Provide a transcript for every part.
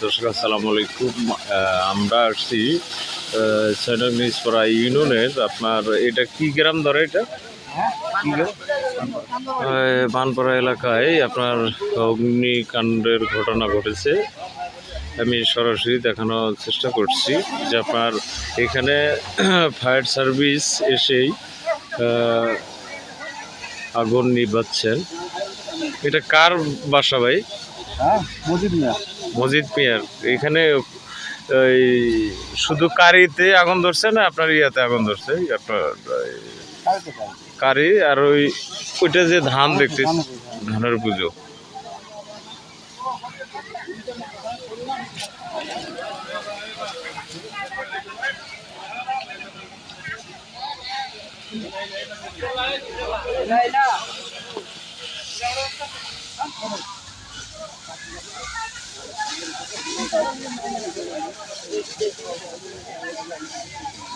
দর্শক, আসসালামু আলাইকুম। আমরা আসছি সৈনক নিজপাড়া ইউনিয়নের আপনার, এটা কি গ্রাম ধরে এটা? বানপাড়া এলাকায় আপনার অগ্নিকাণ্ডের ঘটনা ঘটেছে। আমি সরাসরি দেখানোর চেষ্টা করছি যে আপনার এখানে ফায়ার সার্ভিস এসেই আগুন নিভাচ্ছেন। এটা কার বাসা ভাই? হ্যাঁ মজিদ মজিদ মিয়ার এখানে ওই শুধু কারিতে আগুন ধরছে না আপনার ইয়াতে আগুন ধরছে? আপনার কারি আর ওই ওইটা যে ধান দেখতে ধানের পুজো।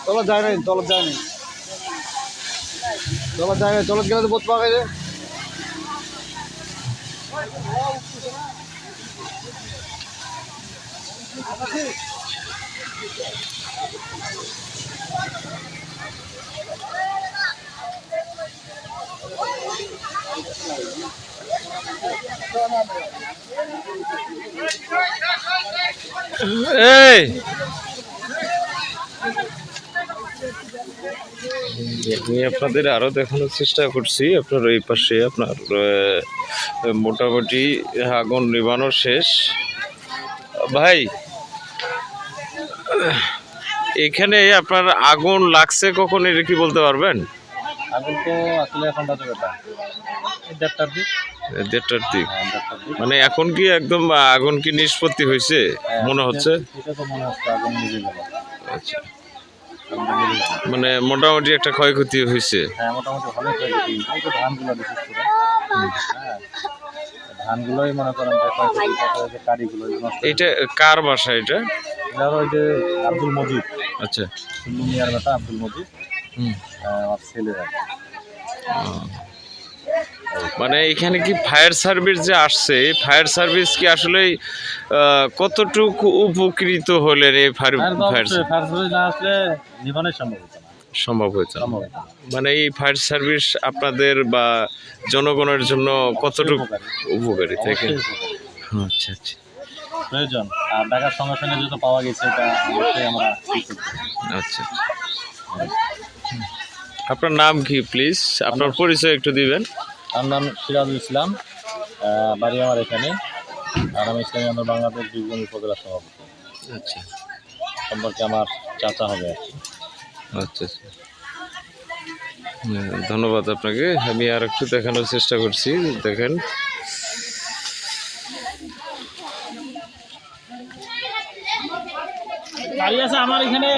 চলো যায় নাই চলো যায় নাই। চলো যায় নাই চলো গেলে তো বোধ পাওয়া যায়। এই! আমি আপনাদের আরও দেখানোর চেষ্টা করছি। আপনার এই পাশে আপনার মোটামুটি আগুন নিবানো শেষ। ভাই, এখানে আপনার আগুন লাগছে কখন, এটা কি বলতে পারবেন? আগুন তো আসলে এখন দেড়টার দিক। দেড়টার দিক। হ্যাঁ দেড়টার দিক। মানে এখন কি একদম আগুন কি নিষ্পত্তি হয়েছে? হ্যাঁ, মনে হচ্ছে? তো মনে হচ্ছে আচ্ছা। মানে মোটামুটি একটা ক্ষয়ক্ষতি হয়েছে। হ্যাঁ হ্যাঁ ধানগুলোই মনে করেন হয়ে এটা কার বাসা এটা? ওই যে আব্দুল মজিদ। আচ্ছা। মিয়ার বেটা আব্দুল মজিদ। হুম। আমার ছেলের। মানে এখানে কি ফায়ার সার্ভিস যে আসছে ফায়ার সার্ভিস কি আসলে কতটুকু উপকৃত হলেন এই ফায়ার সার্ভিস না আসলে সম্ভব সম্ভব হয়েছে মানে এই ফায়ার সার্ভিস আপনাদের বা জনগণের জন্য কতটুকু উপকারী। থেকে আচ্ছা আচ্ছা। প্রয়োজন। আর ঢাকার সঙ্গে সঙ্গে যেহেতু পাওয়া গেছে এটা অবশ্যই আমরা আচ্ছা আপনার নাম কি প্লিজ আপনার পরিচয় একটু দিবেন। আমার নাম সিরাজুল ইসলাম বাড়ি আমার এখানে। আর আমি ইসলামী আন্দোলন বাংলাদেশ বীরভূম উপজেলা সভাপতি। আচ্ছা। সম্পর্কে আমার চাচা হবে আর কি। আচ্ছা আচ্ছা। ধন্যবাদ আপনাকে। আমি আর একটু দেখানোর চেষ্টা করছি দেখেন। আমার এখানে।